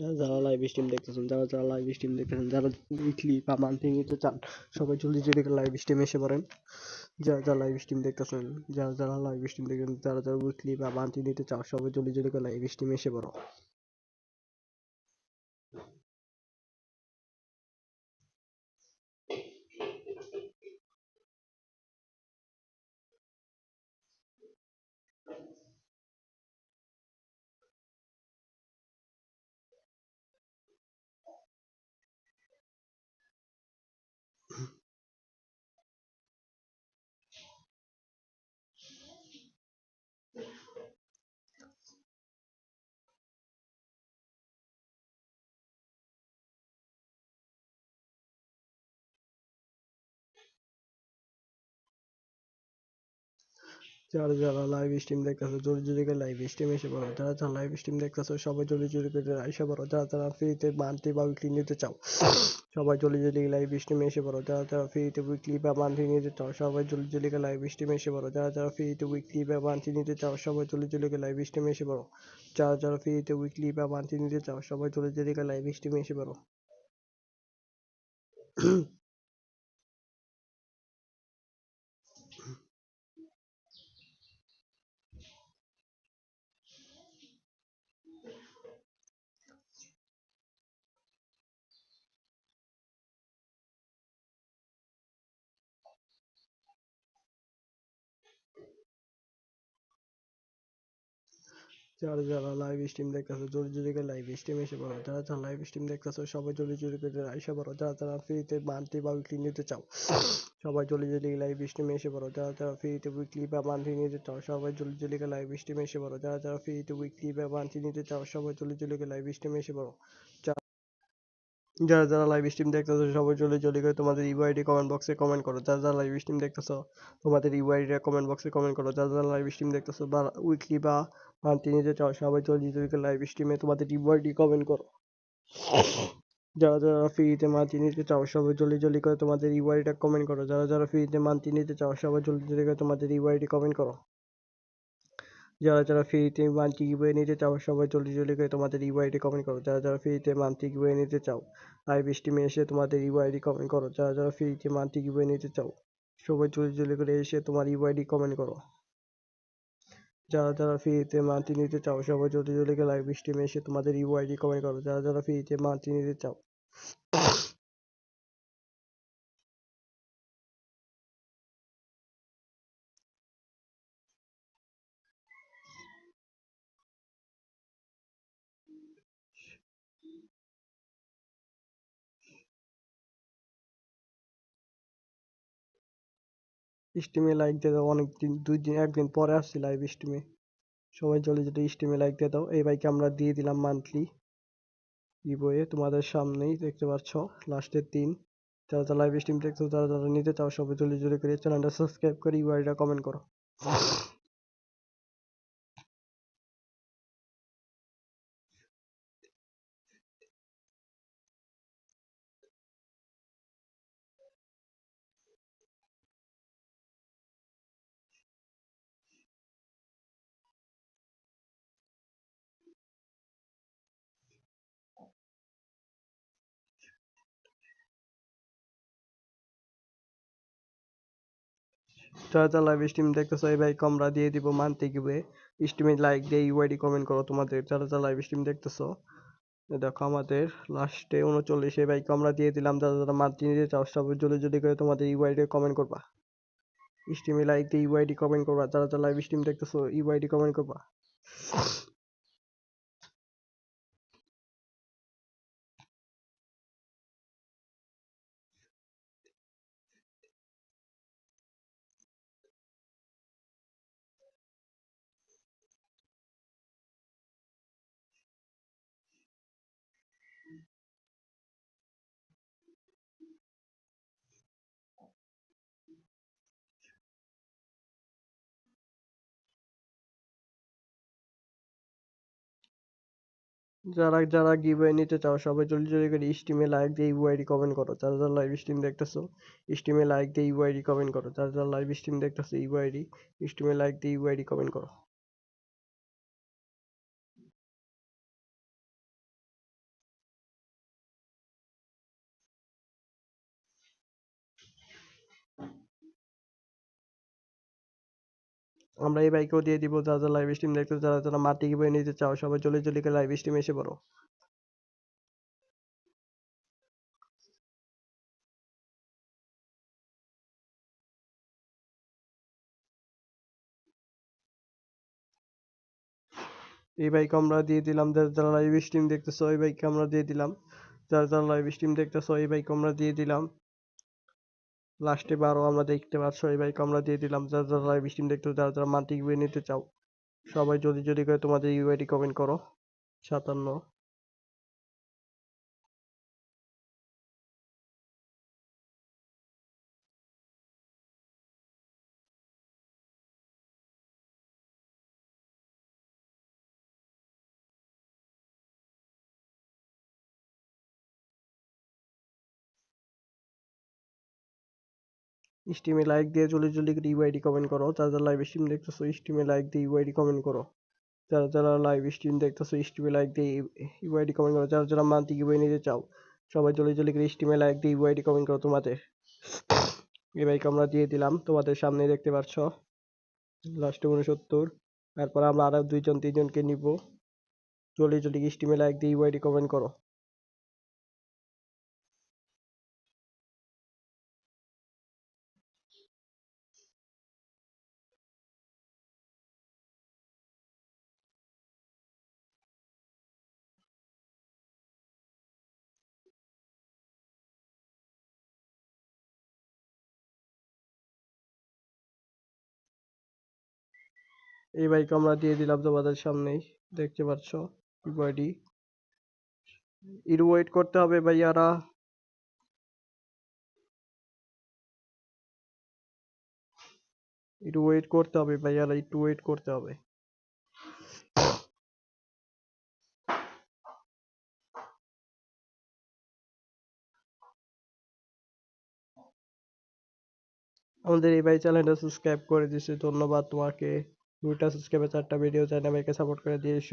যারা live stream দেখতেছেন, যারা যারা লাইভ স্ট্রিম দেখতেছেন, যারা উইকলি বা মান্থলি নিতে চান, সবাই জলদি জলদি লাইভ স্ট্রিমে এসে পড়েন। যারা যারা লাইভ স্ট্রিম দেখতেছেন, যারা যারা লাইভ স্ট্রিম দেখতেছেন, যারা যারা উইকলি বা মান্থলি নিতে চাও সবাই জলদি জলদি লাইভ স্ট্রিমে এসে পড়ো। যারা যারা লাইভ স্ট্রিম দেখতেছো জলদি জলদি করে লাইভ স্ট্রিমে এসে পড়ো, যারা যারা লাইভ স্ট্রিম দেখতেছো, সবাই জলদি জলদি করে এসে পড়ো, যারা যারা ফ্রিতে মান্থলি বা উইকলি নিতে চাও, সবাই জলদি জলদি লাইভ স্ট্রিমে এসে পড়ো, যারা যারা ফ্রিতে উইকলি বা মান্থলি নিতে চাও, সবাই জলদি জলদি লাইভ স্ট্রিমে এসে পড়ো, যারা যারা ফ্রিতে উইকলি বা মান্থলি নিতে চাও, সবাই জলদি জলদি লাইভ স্ট্রিমে এসে পড়ো, যারা যারা ফ্রিতে উইকলি বা মান্থলি নিতে চাও, সবাই জলদি জলদি লাইভ স্ট্রিমে এসে পড়ো। যারা যারা লাইভ স্ট্রিম দেখতেছো জলদি জলদি করে লাইভ স্ট্রিমে এসে পড়ো। যারা যারা লাইভ স্ট্রিম দেখতেছো, সবাই জলদি জলদি করে এসে পড়ো। যারা যারা ফ্রিতে মান্থলি বা উইকলি নিতে চাও, সবাই জলদি জলদি লাইভ স্ট্রিমে এসে পড়ো। যারা যারা ফ্রিতে উইকলি বা মান্থলি নিতে চাও, সবাই জলদি জলদি করে লাইভ স্ট্রিমে এসে পড়ো। যারা যারা ফ্রিতে উইকলি বা মান্থলি নিতে চাও, সবাই জলদি জলদি করে লাইভ স্ট্রিমে এসে পড়ো। যারা যারা লাইভ স্ট্রিম দেখতেছো, সবাই জলদি জলদি করে তোমাদের ইউআইডি কমেন্ট বক্সে কমেন্ট করো। যারা যারা লাইভ স্ট্রিম দেখতেছো, তোমাদের ইউআইডি কমেন্ট বক্সে কমেন্ট করো। যারা যারা লাইভ স্ট্রিম দেখতেছো, বা উইকলি বা মান্থলি নিতে চাও সবাই করে লাইভ স্ট্রিমে তোমাদের ইউআইডি কমেন্ট করো। যারা যারা ফ্রিতে মান্থলি নিতে চাও, সবাই জলদি জলদি করে তোমাদের ইউআইডিটা কমেন্ট করো। যারা যারা ফ্রিতে মান্থলি নিতে চাও, সবাই জলদি জলদি করে তোমাদের ইউআইডি কমেন্ট করো। যারা যারা ফ্রিতে মান্থলি গিভওয়ে নিতে চাও, সবাই জলদি জলদি করে তোমাদের ইউআইডি কমেন্ট করো। যারা যারা ফ্রিতে মান্থলি গিভওয়ে নিতে চাও লাইভ স্ট্রিমে এসে তোমাদের ইউআইডি কমেন্ট করো। যারা যারা ফ্রিতে মান্থলি গিভওয়ে নিতে চাও, সবাই জলদি জলদি করে এসে তোমার ইউআইডি কমেন্ট করো। যারা যারা ফ্রিতে মান্থলি নিতে চাও, সবাই জলদি জলদি লাইভ স্ট্রিমে এসে তোমাদের ইউআইডি কমেন্ট করো। যারা যারা ফ্রিতে মান্থলি নিতে চাও। স্ট্রিমে লাইক দিয়ে দাও অনেক দিন দুই দিন, একদিন পরে আসছি লাইভ স্টিমে সবাই চলে জলদি স্ট্রিমে লাইক দিয়ে দাও। এই বাইকে আমরা দিয়ে দিলাম মান্থলি ই বইয়ে তোমাদের সামনেই দেখতে পাচ্ছ লাস্টের দিন। যারা যারা লাইভ স্ট্রিম দেখছ, যারা যারা নিতে চাও, সবাই জলদি জলদি করে চ্যানেলটা সাবস্ক্রাইব করে ইউআইটা কমেন্ট করো। লাইভ স্ট্রিম দেখতেছো, এই ভাই কমরা দিয়ে দিব মানতে গিভওয়ে স্ট্রিমে লাইক দিয়ে ইউআইডি কমেন্ট করো তোমাদের, যারা লাইভ স্ট্রিম দেখতেছো। দেখো আমাদের লাস্টে উনচল্লিশে ভাই কমরা দিয়ে দিলাম, যারা যারা মান্থলি নিতে চাও সব জলদি জলদি করে তোমাদের ইউআইডি কমেন্ট করবা। স্ট্রিমে লাইক দিয়ে ইউআইডি কমেন্ট করবা, যারা যারা লাইভ স্ট্রিম দেখতেছো ইউআইডি কমেন্ট করবা। যারা যারা গিভওয়ে নিতে চাও, সবাই জলদি জলদি করে স্টিমে লাইক দিয়ে ইউআই কমেন্ট করো। যারা যারা লাইভ স্ট্রিম দেখতেছো স্টিমে লাইক দিয়ে ইউআই কমেন্ট করো। যারা যারা লাইভ স্ট্রিম দেখতেছো ইউআইডি স্টিমে লাইক দিয়ে ইউআই কমেন্ট করো। আমরা এই বাইকেও দিয়ে দিব, যারা যারা লাইভ স্ট্রিম দেখতে যারা যারা মাটি বয়ে নিতে চাও, সবাই জলদি জলদি করে লাইভ স্ট্রিম এসে পড়ো। এই বাইক আমরা দিয়ে দিলাম, যারা যারা লাইভ স্ট্রিম দেখতেছো, এই বাইক আমরা দিয়ে দিলাম। যারা যারা লাইভ স্ট্রিম দেখতেছো, এই বাইক আমরা দিয়ে দিলাম। লাস্টে বারো আমরা দেখতে পাচ্ছ বাইক আমরা দিয়ে দিলাম। যারা যারা লাইভ স্ট্রিম দেখতে যারা যারা বয়ে নিতে চাও, সবাই জলদি জলদি করে তোমাদের ইউআইডি কমেন্ট করো। সাতান্ন। স্টিমে লাইক দিয়ে জলদি জলদি করে ইউআইডি কমেন্ট করো। যারা যারা লাইভ স্ট্রিম দেখতেছো স্টিমে লাইক দিয়ে ইউআইডি কমেন্ট করো। যারা যারা লাইভ স্ট্রিম দেখতেছো স্টিমে লাইক দিয়ে ইউআইডি কমেন্ট করো। যারা যারা মান্থলি গিভওয়ে নিতে চাও, সবাই জলদি জলদি করে স্টিমে লাইক দিয়ে ইউআইডি কমেন্ট করো তোমাদের। বাইক আমরা দিয়ে দিলাম, তোমাদের সামনে দেখতে পাচ্ছ। লাস্টে উনসত্তর। তারপর আমরা আরও দুইজন, তিনজনকে নিব। জলদি জলদি স্টিমে লাইক দিয়ে ইউআইডি কমেন্ট করো। এই বাইক আমরা দিয়ে দিলাম তোমাদের সামনেই। দেখতে পাচ্ছ? ইউআইডি একটু ওয়েট করতে হবে ভাইয়ারা। একটু ওয়েট করতে হবে ভাইয়ারা, একটু ওয়েট করতে হবে। আমাদের এই ভাই চ্যানেলটা সাবস্ক্রাইব করে দিয়েছে ধন্যবাদ তোমাকে। দুইটা সাবস্ক্রাইবে চারটা ভিডিও চাই আমাকে সাপোর্ট করে দিয়েছ।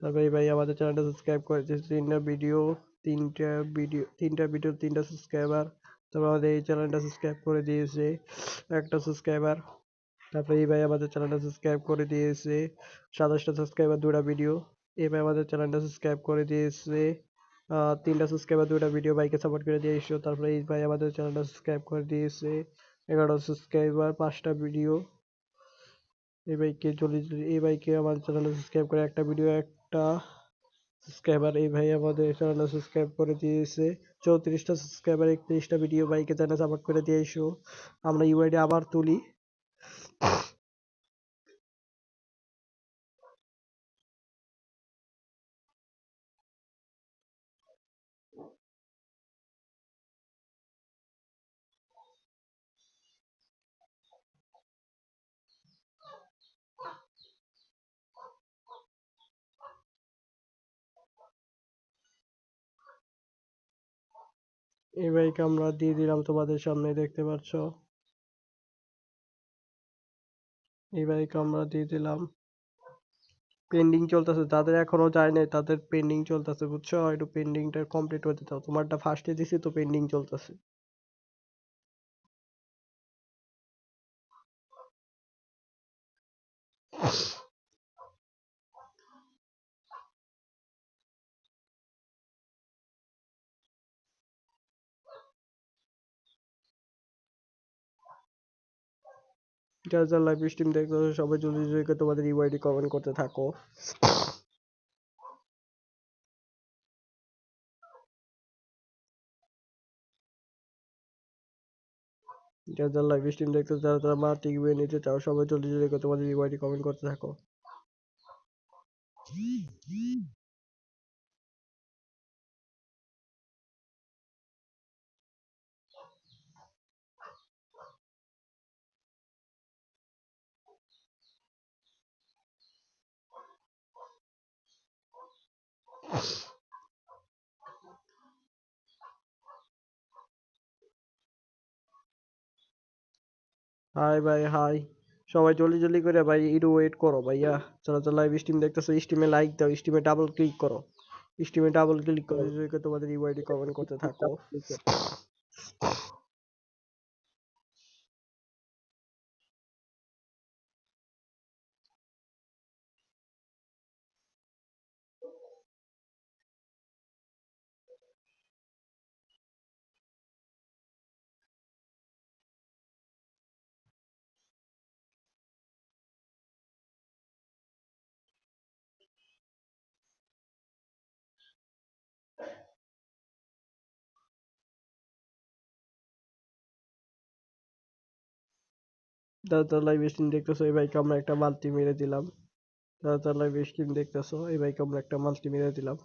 তারপরে এই ভাই আমাদের চ্যানেলটা সাবস্ক্রাইব করে তিনটা ভিডিও তিনটা ভিডিও তিনটা ভিডিও তিনটা সাবস্ক্রাইবার তারপর আমাদের এই চ্যানেলটা সাবস্ক্রাইব করে দিয়েছে, একটা সাবস্ক্রাইবার তারপরে এই ভাই আমাদের চ্যানেলটা সাবস্ক্রাইব করে দিয়েছে, সাতাশটা সাবস্ক্রাইবার দুটা ভিডিও এই ভাই আমাদের চ্যানেলটা সাবস্ক্রাইব করে দিয়েছে তিনটা সাবস্ক্রাইবার দুটা ভিডিও ভাইকে সাপোর্ট করে দিয়েছ। তারপরে এই ভাই আমাদের চ্যানেলটা সাবস্ক্রাইব করে দিয়েছে এগারো সাবস্ক্রাইবার পাঁচটা ভিডিও এই বাইকে চলে এই বাইকে আমার চ্যানেলে সাবস্ক্রাইব করে একটা ভিডিও একটা সাবস্ক্রাইবার এই ভাই আমাদের চ্যানেলে সাবস্ক্রাইব করে দিয়েছে। চৌত্রিশটা সাবস্ক্রাইবার একত্রিশটা ভিডিও বাইকে চ্যানেল সাপোর্ট করে দিয়েছ আমরা ইউআইডি আবার তুলি। এই বাইক আমরা দিয়ে দিলাম তোমাদের সামনে, দেখতে পাচ্ছ? এই বাইক আমরা দিয়ে দিলাম। পেন্ডিং চলতেছে যাদের এখনও যায় নাই, তাদের পেন্ডিং চলতেছে, বুঝছ? একটু পেন্ডিংটা কমপ্লিট হতে দাও। তোমারটা ফার্স্টে দিছি, তো পেন্ডিং চলতেছে। যারা যারা লাইভ স্ট্রিম দেখতে সবাই জলদি জলদি তোমাদের ইউআইডি কমেন্ট করতে থাকো। যারা যারা লাইভ স্ট্রিম দেখতে যারা যারা মা টিভি নিতে চাও সবাই জলদি জলদি তোমাদের ইউআইডি কমেন্ট করতে থাকো। হাই ভাই হাই সবাই জলদি জলদি করে ভাই একটু ওয়েট করো ভাইয়া। যারা যারা লাইভ স্ট্রিম দেখতেছো স্ট্রিমে লাইক দাও স্ট্রিমে ডাবল ক্লিক করো। স্ট্রিমে ডাবল ক্লিক করে তোমাদের ইউআইডি কমেন্ট করতে থাকো। যারা লাইভ দেখতেছো? এই বাইকে আমরা একটা মাল্টি মেরে দিলাম। যারা যারা লাইভ দেখতেছো? এই ভাইকে আমরা একটা মাল্টি মেরে দিলাম।